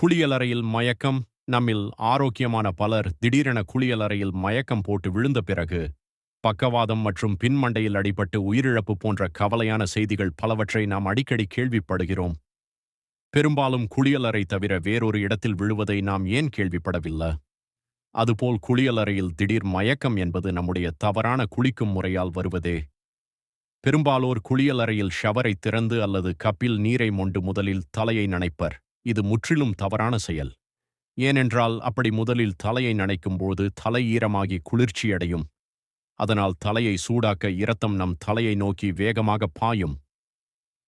குளியலறையில் மயக்கம் நம்மில் ஆரோக்கியமான பலர் திடீரென குளியலறையில் மயக்கம் போட்டு விழுந்த பிறகு பக்கவாதம் மற்றும் பின்மண்டையில் அடிபட்டு உயிரிழப்பு போன்ற கவலையான செய்திகள் பலவற்றை நாம் அடிக்கடி கேள்விப்படுகிறோம். பெரும்பாலும் குளியலறை தவிர வேறொரு இடத்தில் விழுவதை நாம் ஏன் கேள்விப்படவில்லை? அதுபோல் குளியலறையில் திடீர் மயக்கம் என்பது நம்முடைய தவறான குளிக்கும் முறையால் வருவதே. பெரும்பாலோர் குளியலறையில் ஷவரை திறந்து அல்லது கப்பில் நீரை மொண்டு முதலில் தலையை நனைப்பர். இது முற்றிலும் தவறான செயல். ஏனென்றால் அப்படி முதலில் தலையை நனைக்கும்போது தலை ஈரமாகி குளிர்ச்சியடையும். அதனால் தலையை சூடாக்க இரத்தம் நம் தலையை நோக்கி வேகமாக பாயும்.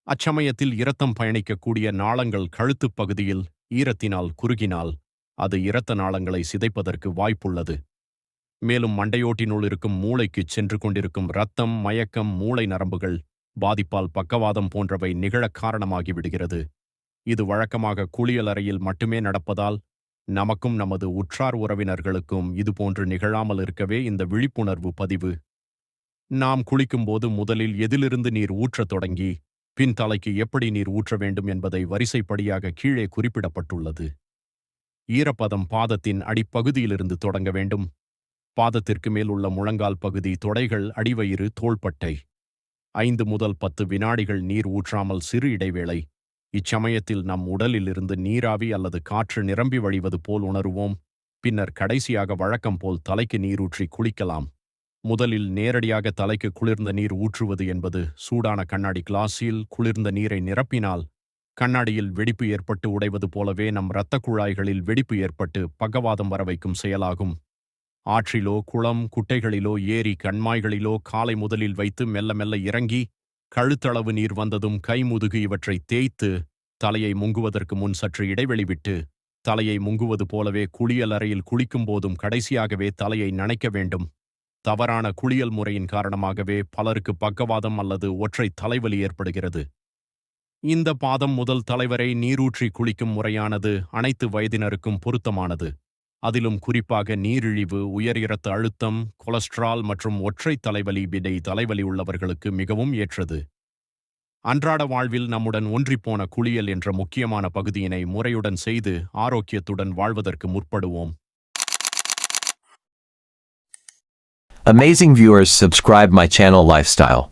அச்சமயத்தில் இரத்தம் பயணிக்கக்கூடிய நாளங்கள் கழுத்துப் பகுதியில் ஈரத்தினால் குறுகினால் அது இரத்த நாளங்களை சிதைப்பதற்கு வாய்ப்புள்ளது. மேலும் மண்டையோட்டினுள் இருக்கும் மூளைக்குச் சென்று கொண்டிருக்கும் இரத்தம் மயக்கம் மூளை நரம்புகள் பாதிப்பால் பக்கவாதம் போன்றவை நிகழக் காரணமாகிவிடுகிறது இது வழக்கமாக குளியலறையில் மட்டுமே நடப்பதால் நமக்கும் நமது உற்றார் உறவினர்களுக்கும் இதுபோன்று நிகழாமல் இருக்கவே இந்த விழிப்புணர்வு பதிவு. நாம் குளிக்கும்போது முதலில் எதிலிருந்து நீர் ஊற்றத் தொடங்கி பின் தலைக்கு எப்படி நீர் ஊற்ற வேண்டும் என்பதை வரிசைப்படியாக கீழே குறிப்பிடப்பட்டுள்ளது. ஈரப்பதம் பாதத்தின் அடிப்பகுதியிலிருந்து தொடங்க வேண்டும். பாதத்திற்கு மேல் உள்ள முழங்கால் பகுதி தொடைகள் அடிவயிறு தோள்பட்டை. ஐந்து முதல் பத்து வினாடிகள் நீர் ஊற்றாமல் சிறு இடைவேளை. இச்சமயத்தில் நம் உடலிலிருந்து நீராவி அல்லது காற்று நிரம்பி வழிவது போல் உணருவோம். பின்னர் கடைசியாக வழக்கம் போல் தலைக்கு நீரூற்றி குளிக்கலாம். முதலில் நேரடியாக தலைக்கு குளிர்ந்த நீர் ஊற்றுவது என்பது சூடான கண்ணாடி கிளாஸில் குளிர்ந்த நீரை நிரப்பினால் கண்ணாடியில் வெடிப்பு ஏற்பட்டு உடைவது போலவே நம் இரத்தக் குழாய்களில் வெடிப்பு ஏற்பட்டு பக்கவாதம் வர வைக்கும் செயலாகும். ஆற்றிலோ குளம் குட்டைகளிலோ ஏரி கண்மாய்களிலோ காலை முதலில் வைத்து மெல்ல மெல்ல இறங்கி கழுத்தளவு நீர் வந்ததும் கைமுதுகு இவற்றை தேய்த்து தலையை முங்குவதற்கு முன் சற்று இடைவெளி விட்டு தலையை முங்குவது போலவே குளியல் அறையில் குளிக்கும் போதும் கடைசியாகவே தலையை நனைக்க வேண்டும். தவறான குளியல் முறையின் காரணமாகவே பலருக்கு பக்கவாதம் அல்லது ஒற்றை தலைவலி ஏற்படுகிறது. இந்த பாதம் முதல் தலைவரை நீரூற்றி குளிக்கும் முறையானது அனைத்து வயதினருக்கும் பொருத்தமானது. அதிலும் குறிப்பாக நீரிழிவு உயர் இரத்த அழுத்தம் கொலஸ்ட்ரால் மற்றும் ஒற்றை தலைவலி விடை தலைவலி உள்ளவர்களுக்கு மிகவும் ஏற்றது அன்றாட வாழ்வில் நம்முடன் ஒன்றிப்போன குளியல் என்ற முக்கியமான பகுதியினை முறையுடன் செய்து ஆரோக்கியத்துடன் வாழ்வதற்கு முற்படுவோம் Amazing viewers subscribe my channel lifestyle.